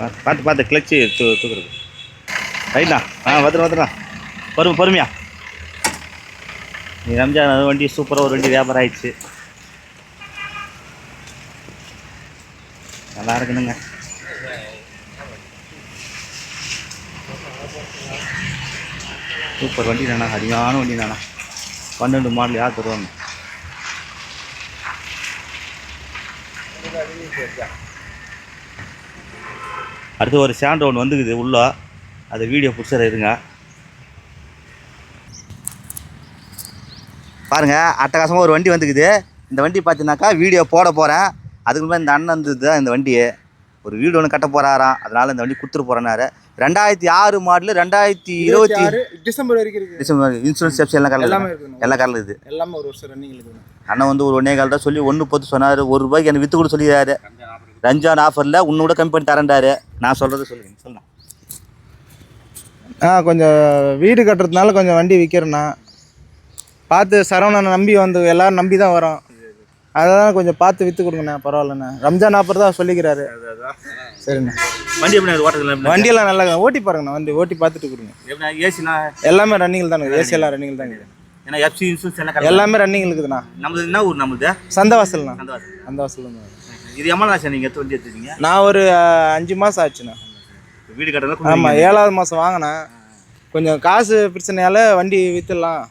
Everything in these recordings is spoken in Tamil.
பார்த்து பார்த்து கிளச்சி கிளச்சு தூ தூக்குறது. ரைட்ண்ணா ஆ வந்துடும் வந்துடும் பொறுமை பொறுமையா. நீ ரம்ஜான் அது வண்டி சூப்பராக ஒரு வண்டி வியாபாரம் ஆயிடுச்சு. நல்லா இருக்கணுங்க. சூப்பர் வண்டி தானா அதிகமான வண்டி தானா பன்னெண்டு மாடல் யார் தருவாங்க? அடுத்து ஒரு சேண்ட் ஒன்று வந்துக்குது உள்ள. அது வீடியோ பிடிச்சத இருங்க. பாருங்க அட்டகாசமாக ஒரு வண்டி வந்துக்குது. இந்த வண்டி பார்த்தீங்கன்னாக்கா வீடியோ போட போகிறேன் அதுக்கு முன்னாடி இந்த அண்ணன் வந்தது தான் இந்த வண்டி ஒரு வீடு ஒன்று கட்ட போகிறாராம் அதனால் இந்த வண்டி கொடுத்துட்டு போகிறேன்னாரு ரெண்டாயிரத்தி ஆறு மாடலு ரெண்டாயிரத்தி இருபத்தி டிசம்பர் வரைக்கும் டிசம்பர் இன்சூரன்ஸ் எப்சி எல்லாம் எல்லாமே கரல இருக்குண்ணா. எல்லா கரல இது. எல்லாமே ஒரு வருஷம் ரன்னிங் அண்ணன் வந்து ஒரு ஒன்னே கால் தான் சொல்லி ஒன்று பத்து சொன்னார். ஒரு ரூபாய்க்கு எனக்கு விற்று கூட சொல்லிடுறாரு. ரம்ஜான் ஆஃபரில் உன்னை கூட கம்மி பண்ணி தரேன்டாரு. நான் சொல்கிறது சொல்லுங்க சொல்லலாம் ஆ கொஞ்சம் வீடு கட்டுறதுனால கொஞ்சம் வண்டி விற்கிறேண்ணா பார்த்து சரவணனை நம்பி வந்து எல்லாரும் நம்பி தான் வரோம். அதெல்லாம் கொஞ்சம் பார்த்து விற்று கொடுங்கண்ணா பரவாயில்லண்ணா. ரம்ஜான் ஆஃபர் தான் சொல்லிக்கிறாரு. சரிண்ணா. வண்டி எப்படி ஓட்டுறதுல வண்டியெல்லாம் நல்லா. ஓட்டி பாருங்கண்ணா வண்டி ஓட்டி பார்த்துட்டு கொடுங்க. எப்படி ஏசினா எல்லாமே ரன்னிங்கில் தான் ஏசி எல்லாம் ரன்னிங்கில் தான் இருக்குது. ஏன்னா எஃப்சி இன்சூரன்ஸ் எல்லாம் கரல எல்லாமே ரன்னிங் இருக்குதுண்ணா நம்மளது என்ன ஊர் நம்மளுது? சந்தவாசல்ண்ணா. சந்தவாசல். தான் இது எவ்வளோ ஆச்சு நீங்கள் எடுத்து வண்டி எடுத்துருக்கீங்க? நான் ஒரு அஞ்சு மாதம் ஆச்சுண்ணா. வீடு கட்டுறதுல ஆமாம் ஏழாவது மாதம் வாங்கினேன். கொஞ்சம் காசு பிரச்சனையால் வண்டி விற்றுலாம்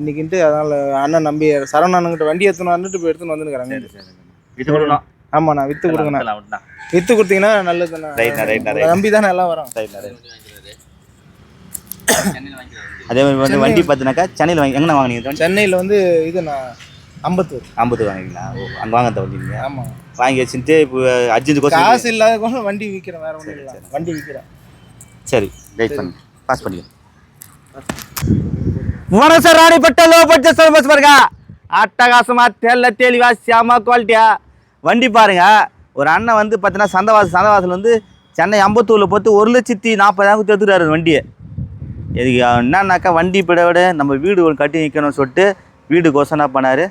இன்னைக்குன்ட்டு அதனால் அண்ணன் நம்பி சரவணன்கிட்ட வண்டி எடுத்துன்னு வந்துட்டு இப்போ எடுத்துன்னு வந்துருக்குறாங்க விட்டு கொடுக்கணும். ஆமாண்ணா விற்று கொடுங்கண்ணா. விற்று கொடுத்தீங்கன்னா நல்லதுண்ணா. நம்பி தானே எல்லாம் வரோம். ரைட்ண்ணா, ரைட். அதே மாதிரி வந்து வண்டி பார்த்தினாக்கா சென்னையில் வாங்கி எங்கே வாங்கினீங்க வண்டி? சென்னையில் வந்து இதுண்ணா அம்பத்தூர். ஐம்பது வாங்கிங்களா ஓ அங்கே வாங்க வண்டி நீங்கள் ஆமாம் வாங்கி வச்சுட்டு இப்போ அர்ஜென்ட் கோசம் காசு இல்லாத கூட வண்டி விற்கிறேன் வேற ஒன்றும் இல்லை. வண்டி விற்கிறேன் சரி ரைட் பண்ணு. பாஸ் பண்ணிக்கலாம் வணக்கம் sir Ranipet low budget service பாருங்க. அட்டகாசமா தெல்ல தெளிவா செம குவாலிட்டியா வண்டி பாருங்க. ஒரு அண்ணன் வந்து பார்த்தீங்கன்னா சந்தவாசல் சந்தவாசல் வந்து சென்னை அம்பத்தூரில் போட்டு ஒரு லட்சத்தி நாற்பதாயிரம் எடுத்துக்கிறாரு அந்த வண்டியை. இது என்னன்னாக்கா வண்டி பிட விட நம்ம வீடு ஒன்று கட்டி நிற்கணும்னு சொல்லிட்டு வீடு கோசனா பண்ணார்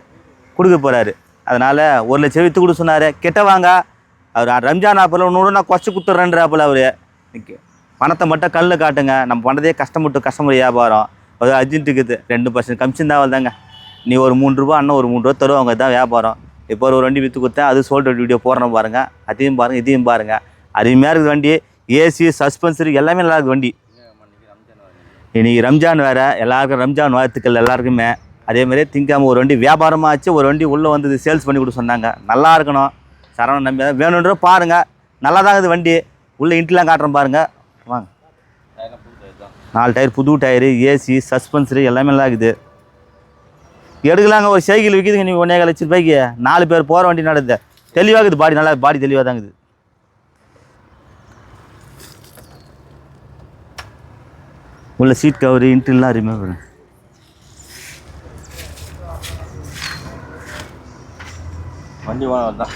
கொடுக்க போகிறாரு அதனால் ஒரு லட்சம் விற்று கொடு சொன்னார். கெட்ட வாங்க. அவர் ரம்ஜான் ஆப்பில் ஒன்று நான் குறைச்சி கொடுத்துட்றேன்றாப்பில் அவர். பணத்தை மட்டும் கல்லில் காட்டுங்க. நம்ம பண்ணுறதே கஷ்டப்பட்டு கஸ்டமர் வியாபாரம். அது அர்ஜென்ட்டுக்குது ரெண்டு பர்சன்ட் கமிஷன் தான் தாங்க நீ ஒரு மூணு ரூபா அண்ணன் ஒரு மூணு ரூபா தருவாங்க. தான் வியாபாரம். இப்போ ஒரு வண்டி விற்று கொடுத்தேன். அது சோல்டு வீடியோ போடுறோம் பாருங்கள் அதையும் பாருங்கள் இதையும் பாருங்கள் அருமையாக இருக்குது வண்டி. ஏசி சஸ்பென்சரி எல்லாமே நல்லா இருக்குது வண்டி. இன்றைக்கி ரம்ஜான் வேறு எல்லாருக்கும் ரம்ஜான் வாழ்த்துக்கள் எல்லாருக்குமே. அதே மாதிரியே திங்காமல் ஒரு வண்டி வியாபாரமாக ஆச்சு ஒரு வண்டி உள்ளே வந்து சேல்ஸ் பண்ணி கொடுக்க சொன்னாங்க. நல்லா இருக்கணும். சரவணன் நம்பி தான் வேணுன்ற பாருங்கள் நல்லா தான் இருக்குது வண்டி. உள்ளே இன்ட்லாம் காட்டுறோம் பாருங்கள் வாங்க. நாலு டயர் புது டயரு ஏசி சஸ்பென்சரு எல்லாமே நல்லா இருக்குது. எடுக்கலாங்க ஒரு சைக்கிள் விற்கிதுங்க நீங்கள் ஒன்றே லட்ச ரூபாய்க்கு. நாலு பேர் போகிற வண்டி நடக்குது. தெளிவாக இருக்குது பாடி நல்லா பாடி தெளிவாக தான் உள்ள சீட் கவரு இன்ட்ரெல்லாம் அருமையாக வரும். வண்டி ஓனர் தான்.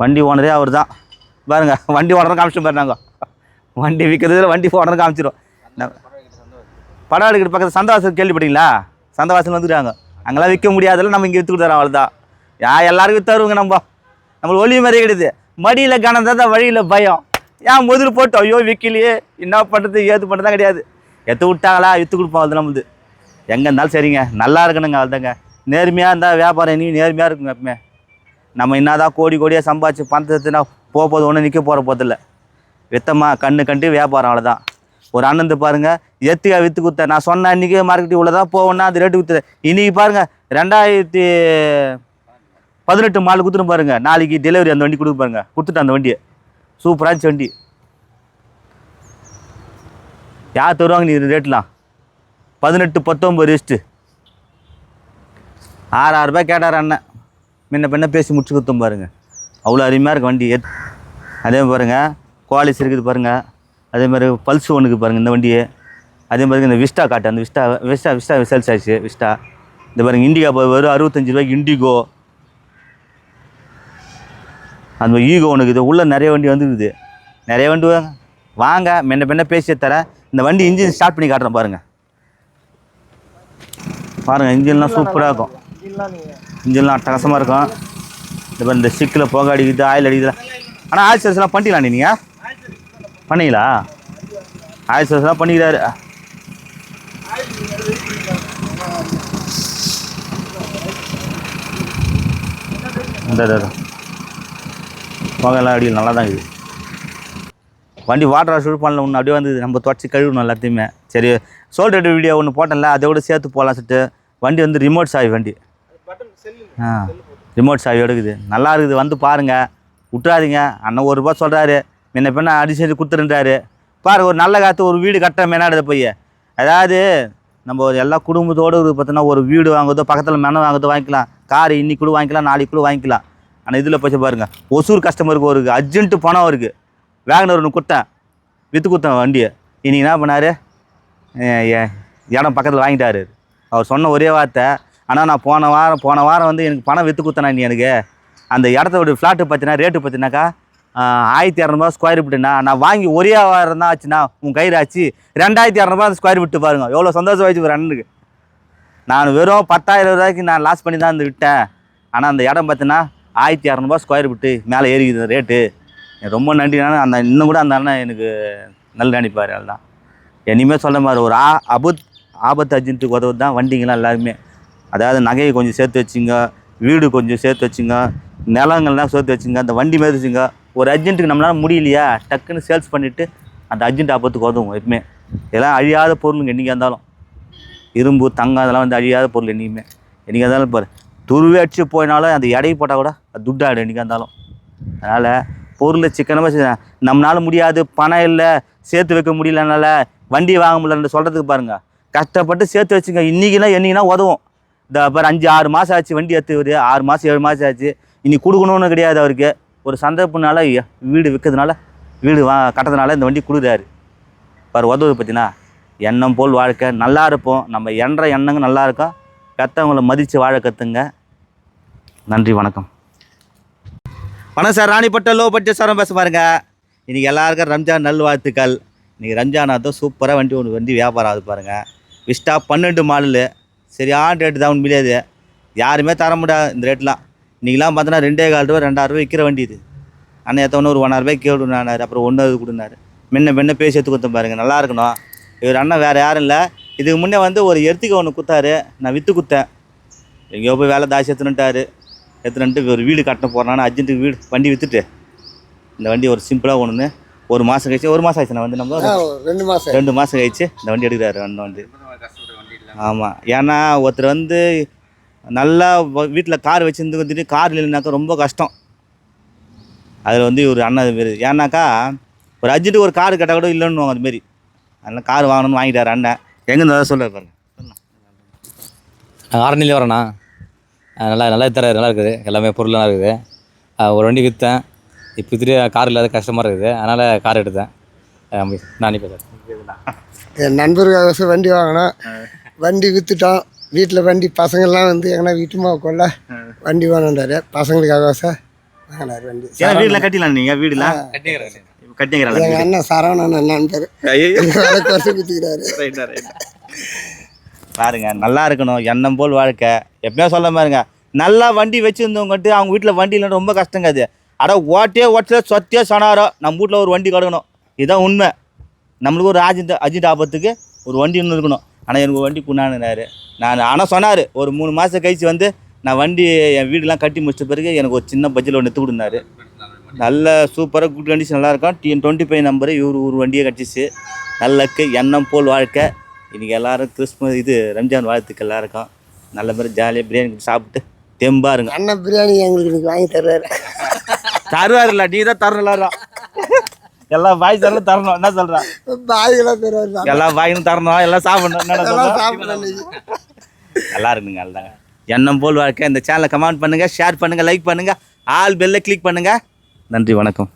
வண்டி ஓனரே அவர் தான் பாருங்க வண்டி ஓனர் காமிச்சு பாருங்க வண்டி விற்கிறதுல வண்டி ஓனர் காமிச்சிடும் படம் எடுக்கிற பக்கத்தில் சந்தவாசல் கேள்விப்பட்டீங்களா? சந்தவாசல் வந்துட்டாங்க. அங்கெல்லாம் விற்க முடியாதுல்ல நம்ம இங்கே விற்று கொடுத்துறோம் அவ்வளோதான் யா எல்லாருக்கும் வித்தாருங்க நம்ம. நம்மளுக்கு ஒளி மாதிரியே கிடையாது மடியில் கணம் தான் வழியில் பயம். ஏன் முதல்ல போட்டு ஐயோ விற்கலையே என்ன பண்ணுறது ஏது பண்ணுறதா கிடையாது. எத்து விட்டாங்களா? விற்று கொடுப்போம் அது நம்மளுது எங்கே இருந்தாலும் சரிங்க. நல்லா இருக்கணுங்க அதுதாங்க நேர்மையாக இருந்தால் வியாபாரம் இனி நேர்மையாக இருக்குங்க எப்பவுமே. நம்ம என்னதான் கோடி கோடியாக சம்பாதிச்சு பணத்தை போக போது ஒன்றும் நிற்க போகிற போதில்ல. வித்தமா கண்ணு கண்டு வியாபாரம் அவ்வளோதான் ஒரு அண்ணன் பாருங்க எத்தியா விற்று கொடுத்தேன். நான் சொன்ன இன்றைக்கி மார்க்கெட்டு இவ்வளோ தான் போவேன்னா அது ரேட்டு விற்று இன்றைக்கி பாருங்க ரெண்டாயிரத்தி பதினெட்டு மால் கொடுத்துட்டு பாருங்கள் நாளைக்கு டெலிவரி அந்த வண்டி கொடுக்க பாருங்கள் கொடுத்துட்டு அந்த வண்டியை. சூப்பராக இருந்துச்சு வண்டி. யார் தருவாங்க நீ ரேட்லாம்? பதினெட்டு பத்தொம்பது ரிஸ்ட்டு ஆறாயிரரூபா ரூபாய் கேட்டார் அண்ணன். முன்ன பின்ன பேசி முடிச்சு கொடுத்தோம் பாருங்கள் அவ்வளோ அருமையாக இருக்கு வண்டி. எத் அதே மாதிரி குவாலிஸ் இருக்குது பாருங்கள் அதே மாதிரி பல்ஸ் ஒன்றுக்கு பாருங்க இந்த வண்டியே. அதே மாதிரி இந்த விஸ்டா காட்டு அந்த விஸ்டா விஸ்டா விஸ்டா சேல்ஸ் ஆச்சு விஸ்டா இந்த பாருங்கள் இண்டிகா இப்போ வெறும் அறுபத்தஞ்சு ரூபாய்க்கு இண்டிகோ அந்த ஈகோ ஒன்று இருக்குது. உள்ளே நிறைய வண்டி வந்துருக்குது. நிறைய வண்டி வாங்க. முன்ன பின்ன பேசி தரேன். இந்த வண்டி இன்ஜின் ஸ்டார்ட் பண்ணி காட்டுறேன் பாருங்க. பாருங்க இன்ஜின்லாம் சூப்பராக இருக்கும். இன்ஜின்லாம் அட்டகாசமாக இருக்கும். பாரு இந்த சிக்கில் புகை அடிக்குது ஆயில் அடிக்குது ஆனால் ஆயில் சர்வீஸ்லாம் பண்ணிக்கலாம் நீங்கள் பண்ணீங்களா? ஆயிரத்தி வருஷம் பண்ணிக்கிறாரு. இந்த இந்த, இந்த. முகம்லாம் அடி நல்லா தான் இருக்குது. வண்டி வாட்டர் வாஷ் பண்ணல ஒன்று அப்படியே வந்து நம்ம தொடச்சி கழுவணும் எல்லாத்தையுமே. சரி சோல்டர் வீடியோ ஒன்று போட்டேன்ல அதோட சேர்த்து போகலாம் சொல்லிட்டு வண்டி வந்து ரிமோட் சாவி வண்டி. ஆ ரிமோட் சாவி எடுக்குது. நல்லா இருக்குது வந்து பாருங்கள் விட்டுறாதீங்க. அண்ணன் ஒரு ரூபா சொல்கிறாரு முன்ன பின்ன அடி செஞ்சு கொடுத்துருன்றாரு. பாரு ஒரு நல்ல காற்று ஒரு வீடு கட்ட மேனாடுது போய். அதாவது நம்ம ஒரு எல்லா குடும்பத்தோடு பார்த்தோன்னா ஒரு வீடு வாங்குறதோ பக்கத்தில் மெனம் வாங்குறதோ வாங்கிக்கலாம். கார் இன்னைக்கு கூட வாங்கிக்கலாம் நாளைக்கு கூட வாங்கிக்கலாம். ஆனால் இதில் போச்சு பாருங்கள் ஒசூர் கஸ்டமருக்கு ஒரு அர்ஜென்ட்டு பணம் இருக்குது வேகனர் ஒன்று கொடுத்தேன். விற்று கொடுத்தேன் வண்டியை. இன்னைக்கு என்ன பண்ணார்? இடம் பக்கத்தில் வாங்கிட்டாரு. அவர் சொன்ன ஒரே வார்த்தை ஆனால் நான் போன வாரம் போன வாரம் வந்து எனக்கு பணம் விற்று கொடுத்தேன் நீ எனக்கு. அந்த இடத்தோட ஃப்ளாட்டு பார்த்தினா ரேட்டு பார்த்தினாக்கா ஆயிரத்தி இரநூறுபா ஸ்கொயர் ஃபீட்டுண்ணா நான் வாங்கி ஒரே வாரம் தான் ஆச்சுண்ணா உன் கையில் ஆச்சு ரெண்டாயிரத்தி இரநூறுபா அந்த ஸ்கொயர் ஃபீட்டு பாருங்க. எவ்வளோ சந்தோஷம் ஆயிடுச்சு ஒரு அண்ணனுக்கு. நான் வெறும் பத்தாயிரம் ரூபாய்க்கு நான் லாஸ் பண்ணி தான் வந்து விட்டேன் ஆனால் அந்த இடம் பார்த்தினா ஆயிரத்தி இரநூறுபா ஸ்கொயர் ஃபீட்டு மேலே ஏறிக்குது ரேட்டு ரொம்ப நன்றினாலும் அந்த இன்னும் கூட அந்த அண்ணன் எனக்கு நல்ல நினைப்பார் அதுதான் இனிமேல் சொல்ல மாதிரி ஒரு ஆ அபுத் ஆபத்து அர்ஜென்ட்டுக்கு உதவுது தான் வண்டிங்களாம் எல்லாருமே. அதாவது நகையை கொஞ்சம் சேர்த்து வச்சுங்க வீடு கொஞ்சம் சேர்த்து வச்சுங்க நிலங்கள்லாம் சேர்த்து வச்சுங்க அந்த வண்டி மாதிரி வச்சுங்க. ஒரு அர்ஜென்ட்டுக்கு நம்மளால முடியலையா? டக்குன்னு சேல்ஸ் பண்ணிவிட்டு அந்த அர்ஜென்ட் ஆபத்துக்கு உதவும் எப்பவுமே. இதெல்லாம் அழியாத பொருளுங்க என்றைக்கா இருந்தாலும். இரும்பு தங்கம் அதெல்லாம் வந்து அழியாத பொருள் என்றைக்குமே என்றைக்காக இருந்தாலும் பாரு துருவே அடிச்சு போயினாலும் அந்த எடை போட்டால் கூட அது துட்டாயிடும் என்றைக்கா இருந்தாலும். அதனால் பொருள் சிக்கனமாக நம்மளால முடியாது பணம் இல்லை சேர்த்து வைக்க முடியலனால வண்டி வாங்க முடியலன்னு சொல்கிறதுக்கு பாருங்கள் கஷ்டப்பட்டு சேர்த்து வச்சுங்க. இன்றைக்கினா என்னைக்குனா உதவும். இந்த அப்புறம் அஞ்சு ஆறு மாதம் ஆச்சு வண்டி ஏற்றுவது ஆறு மாதம் ஏழு மாதம் ஆச்சு. இனி கொடுக்கணும்னு கிடையாது அவருக்கு. ஒரு சந்தர்ப்பனால வீடு விற்கிறதுனால வீடு வா கட்டுறதுனால இந்த வண்டி கொடுக்குறாரு. பாரு உதவு பார்த்தீங்கன்னா எண்ணம் போல் வாழ்க்கை. நல்லா இருப்போம். நம்ம எண்ற எண்ணங்க நல்லா இருக்கும் பெற்றவங்கள மதித்து வாழ கற்றுங்க நன்றி வணக்கம். வணக்கம் சார் ராணிப்பட்ட லோ பட்ஜெட் சாரம் பேச பாருங்க. இன்றைக்கி எல்லாருக்கும் ரம்ஜான் நல்வாழ்த்துக்கள். இன்றைக்கி ரம்ஜான் அதுவும் சூப்பராக வண்டி ஒன்று வண்டி வியாபாரம் ஆகுது பாருங்கள் விஸ்டா பன்னெண்டு மாடலு. சரியான ரேட்டு தான் முடியாது யாருமே தர முடியாது இந்த ரேட்லாம் இன்றைக்கெலாம் பார்த்தோன்னா ரெண்டே கால் ரூபா ரெண்டாயிரம் ரூபாய் விற்கிற வண்டி இது. அண்ணன் எத்தவொன்னு ஒரு ஒன்றாயிரம் ரூபாய் கேடுனாரு அப்புறம் ஒன்றாவது அது கொடுனாரு முன்ன முன்ன பேசி எடுத்து கொடுத்தேன் பாருங்கள் நல்லா இருக்கணும். இவர் அண்ணன் வேறு யாரும் இல்லை. இதுக்கு முன்னே வந்து ஒரு எர்த்துக்கு ஒன்று கொடுத்தாரு. நான் விற்று கொடுத்தேன். எங்கேயோ போய் வேலை தாசி எடுத்துன்னுட்டாரு. எடுத்துனுட்டு ஒரு வீடு கட்ட போகிறான்னு அர்ஜென்ட்டுக்கு வீடு வண்டி விற்றுட்டு இந்த வண்டி ஒரு சிம்பிளாக ஒன்று ஒரு மாதம் கழிச்சு ஒரு மாதம் ஆயிடுச்சு. நான் வந்து நம்ம ரெண்டு மாதம் ரெண்டு மாதம் கழிச்சு இந்த வண்டி எடுக்கிறாரு அண்ணன் வந்து ஆமாம் ஏன்னா ஒருத்தர் வந்து நல்லா வீட்டில் கார் வச்சுருந்து வந்துட்டு கார் இல்லைனாக்கா ரொம்ப கஷ்டம். அதில் வந்து ஒரு அண்ணன் இது மாரி. ஏன்னாக்கா ஒரு அர்ஜென்ட்டு ஒரு கார் கேட்டால் கூட இல்லைன்னு அது மாரி. அதனால் கார் வாங்கணும்னு வாங்கிட்டாரு அண்ணன். எங்கே சொல்ல பாருங்க. நாங்கள் ஆரணிலே வரேண்ணா நல்லா நல்லா தர நல்லா இருக்குது. எல்லாமே பொருள் நல்லா இருக்குது ஒரு வண்டி விற்றேன் இப்போ வித்துட்டு கார் இல்லாத கஷ்டமாக இருக்குது. அதனால் கார் எடுத்தேன். நான் இப்போ என் நண்பருக்காக வண்டி வாங்கினோம் வண்டி விற்றுட்டோம் வீட்டில் வண்டி பசங்கள்லாம் வந்து எங்கன்னா வீட்டுமா கொள்ள வண்டி வேணுன்றாரு பசங்களுக்காக சார் வாங்கினார் வண்டி. ஏன்னா வீட்டில் கட்டிடலாம் நீங்கள் வீடுலாம்? கட்டிங்கிறாங்க எங்கள் அண்ணன் சரவணன் நண்பர் வேலைக்கு வருஷம் விற்றுக்கிறாரு பாருங்க நல்லா இருக்கணும் எண்ணம் போல் வாழ்க்கை. எப்பயும் சொல்ல மாதிரிங்க நல்லா வண்டி வச்சுருந்தவங்கட்டு அவங்க வீட்டில் வண்டி இல்லைன்னு ரொம்ப கஷ்டங்க அது. அட ஓட்டே ஓட்டல சொத்தியோ சொனாரோ நம்ம வீட்டில் ஒரு வண்டி கிடக்கணும். இதுதான் உண்மை. நம்மளுக்கு ஒரு அஜித் அஜித் ஆபத்துக்கு ஒரு வண்டி ஒன்று இருக்கணும். ஆனால் எனக்கு ஒரு வண்டி குண்ணானுனாரு நான் ஆனால் சொன்னார் ஒரு மூணு மாதம் கழிச்சு வந்து நான் வண்டி என் வீடெலாம் கட்டி முடிச்ச பிறகு எனக்கு ஒரு சின்ன பட்ஜெட்டில் ஒன்று எடுத்து நல்ல சூப்பராக குட் கண்டிஷன் நல்லாயிருக்கும் டிஎன் டுவெண்ட்டி ஃபைவ் நம்பரு இவர் ஒரு வண்டியை கட்டிச்சு. நல்லக்கு எண்ணம் போல் வாழ்க்கை. இன்றைக்கி எல்லாரும் கிறிஸ்மஸ் இது ரம்ஜான் வாழ்த்துக்கள் எல்லாருக்கும். நல்ல மாதிரி ஜாலியாக பிரியாணி சாப்பிட்டு தெம்பா இருங்க. அண்ணன் பிரியாணி எங்களுக்கு இன்னைக்கு வாங்கி தர்றாரு தருவாருல்ல நீ தான் தரணும் எல்லாரும். எல்லா வாய் தரணும் தரணும். என்ன பாய்களாக தருவார். எல்லா வாயும் தரணும் எல்லாம் சாப்பிடணும். என்ன எல்லாம் சாப்பிடணும். நல்லா இருக்குங்க அதுதாங்க எண்ணம் போல் வாழ்க்கை. இந்த சேனலை கமெண்ட் பண்ணுங்கள் ஷேர் பண்ணுங்கள் லைக் பண்ணுங்கள் ஆல் பெல்லை கிளிக் பண்ணுங்கள் நன்றி வணக்கம்.